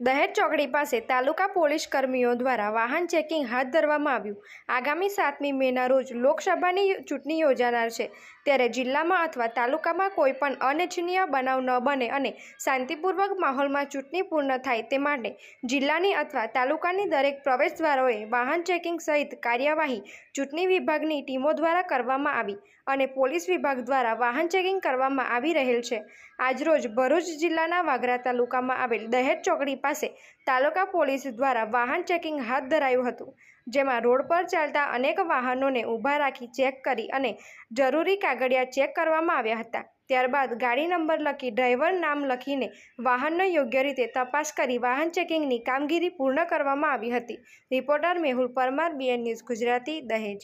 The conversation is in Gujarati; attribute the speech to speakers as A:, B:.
A: દહેજ ચોકડી પાસે તાલુકા પોલીસ કર્મીઓ દ્વારા વાહન ચેકિંગ હાથ ધરવામાં આવ્યું. આગામી સાતમી મેના રોજ લોકસભાની ચૂંટણી યોજાનાર છે. ત્યારે જિલ્લામાં અથવા તાલુકામાં કોઈપણ અનિચ્છનીય બનાવ ન બને અને શાંતિપૂર્વક માહોલમાં ચૂંટણી પૂર્ણ થાય તે માટે જિલ્લાની અથવા તાલુકાની દરેક પ્રવેશદ્વારોએ વાહન ચેકિંગ સહિત કાર્યવાહી ચૂંટણી વિભાગની ટીમો દ્વારા કરવામાં આવી અને પોલીસ વિભાગ દ્વારા વાહન ચેકિંગ કરવામાં આવી રહેલ છે. આજરોજ ભરૂચ જિલ્લાના વાગરા તાલુકામાં આવેલ દહેજ ચોકડી પાસે તાલુકા પોલીસ દ્વારા વાહન ચેકિંગ હાથ ધરાયું હતું, જેમાં રોડ પર ચાલતા અનેક વાહનોને ઊભા રાખી ચેક કરી અને જરૂરી કાગળિયા ચેક કરવામાં આવ્યા હતા. ત્યારબાદ ગાડી નંબર લખી ડ્રાઈવર નામ લખીને વાહનનો યોગ્ય રીતે તપાસ કરી વાહન ચેકિંગની કામગીરી પૂર્ણ કરવામાં આવી હતી. Reporter Mehul Parmar BN news Gujarati, Dahej.